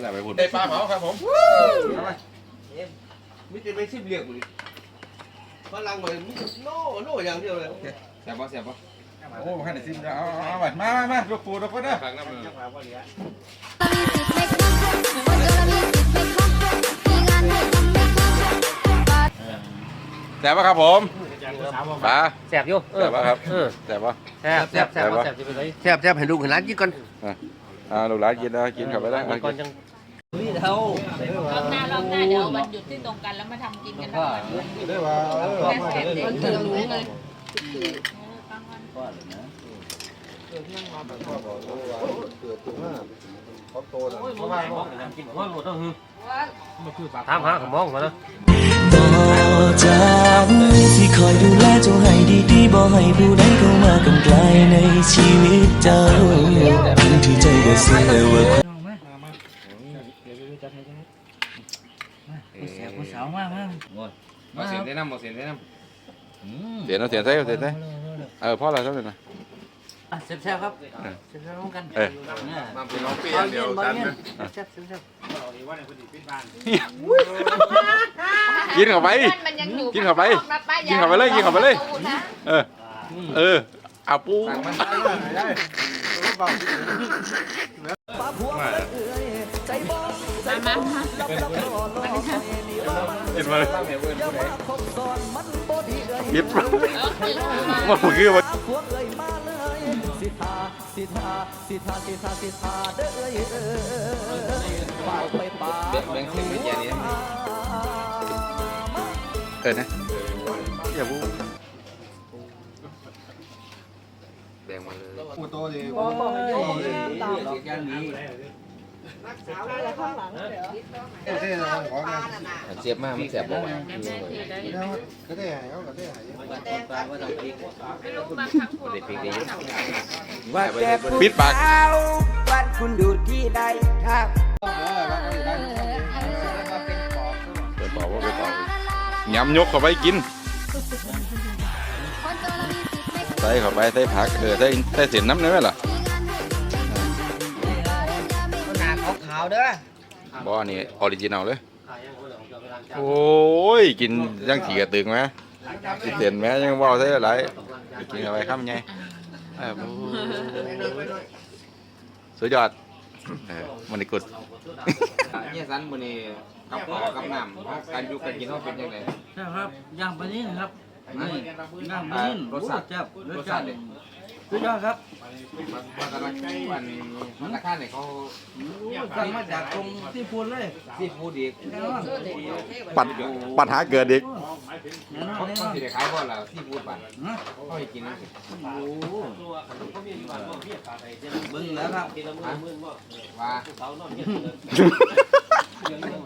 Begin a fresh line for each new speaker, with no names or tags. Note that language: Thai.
แล้วไปพูด
ได้ปลาเผาครับผม
มิจะไปชิมเรียกบุรีฝรั่งเหมือนโน่โน่อย่างเดียวเลย
แซ่บปะแซ่บปะ
โอ้มาให้ได้ซิมเอาเอาเอามามามาลูกปูลูกปูเด้อ
ครั้งนั้นมัน
แซ่บปะครับผมปลา
แสบอยู่เออ
แซ่บปะครับ
เออ
แซ่บปะ
แสบแสบแสบ
แซ่บวะ
แสบจะเป็นไร
แซ่บแซ่บเห็นลูกเห็นร้านกินก่อน
อ่าลูกหลานกินนะกินเข้าไปได้
กินก่อนจัง
นี่เท่าร
อบหน้ารอบหน้าเดี๋ยวเอาวันหยุดที่ตรงกันแล้วมาทำกินกันทั้งวัน
ได้ว่าเออ
แม่แสบเด็ก
มันจะรู้ไง
กินหัวหมดต้องหือถามหาขมองก่อนนะ
ต่อจากนี้ที่คอยดูแลเจ้าให้ดีๆบ่ให้ผู้ใดเข้ามากำไกลในชีวิตเจ้า ทั้งที่ใจก็เสียว่า
แซ่บผู้สาวมากมากมาเสียนได้น้ำมาเสียนได้น้
เสียนเอาเสียนใส่เอาเสียนใส่เออพ่อเราเท่านั้นนะ
แสบแสบครับแสบแสบกัน
เออำ
มาเป็นน้องเปี้ยเดียวกันนะ
แสบแสบแสบ
กินเข้าไป
มันยังอยู่
กินเข้าไป
ข้งนอกะป้
กินเข้าไปเลยกินเข้าไปเลย
ตู้นะ
เออ เออเอาปู
สั่ง มัน
มามามา
กินมาเลย
ตั้งเหวเวิร์นผู้ใด
ยิบมันคือว่า
แบ่งแบ่งเส้นเป็นแย่นี้
เออนะอย่าพูด
แบ่งมาเลย
ปูโตดิ
เสียบมากมันแซ่บบ่
แม่ทีได้
ก็ได้เขาก็ได้
ไม่รู้บางครั้งพวก
ได้พริกได้เยอะ
ว่าแต่
ปิดปาก
บ้านคุณอยู่ที่ใดครับ
เปิดเป่าว่าเปิดเป่าย้ำยกเข้าไปกิน ใส่เข้าไปใส่ผักเออใส่ใส่เสียนน้ำได้ไหมล่ะ
หนาขาวๆเด้อ
บ่อันนี้ออริจินัลเลย โอ้ย กินยังขี่กระตึงไหมกินเสียนไหมยังว่าใส่อะไรกินเข้าไปข้ามไงเออสุดยอดเออมันนี่กุด
เนี่ยสันมื้อนี้กับข้าวกับน้ำการอยู่กันกินเฮาเป็นจังได
ครับย่างปลานิ่นครับ นี่ย่างปลานิ่น
รสชาติ
แซ่บ
รสชาติเด็ด
สุดยอดครับ
มันกำลังวันมันราคาเนี่ยเขา
สั่งมาจากตรงที่พูนเลย
ซีฟู้ดอีก
แน่นอน
ปัญปัญหาเกิดอีก
แน่นอ
เขา
นแน่น
เขา
อน
สิได้ขายบ่ล่ะซีฟู้ดปั่น
ฮะ
เขาให้กินนั่นสิ
โอ้โหเบิ่งแล้วครับ
ว่า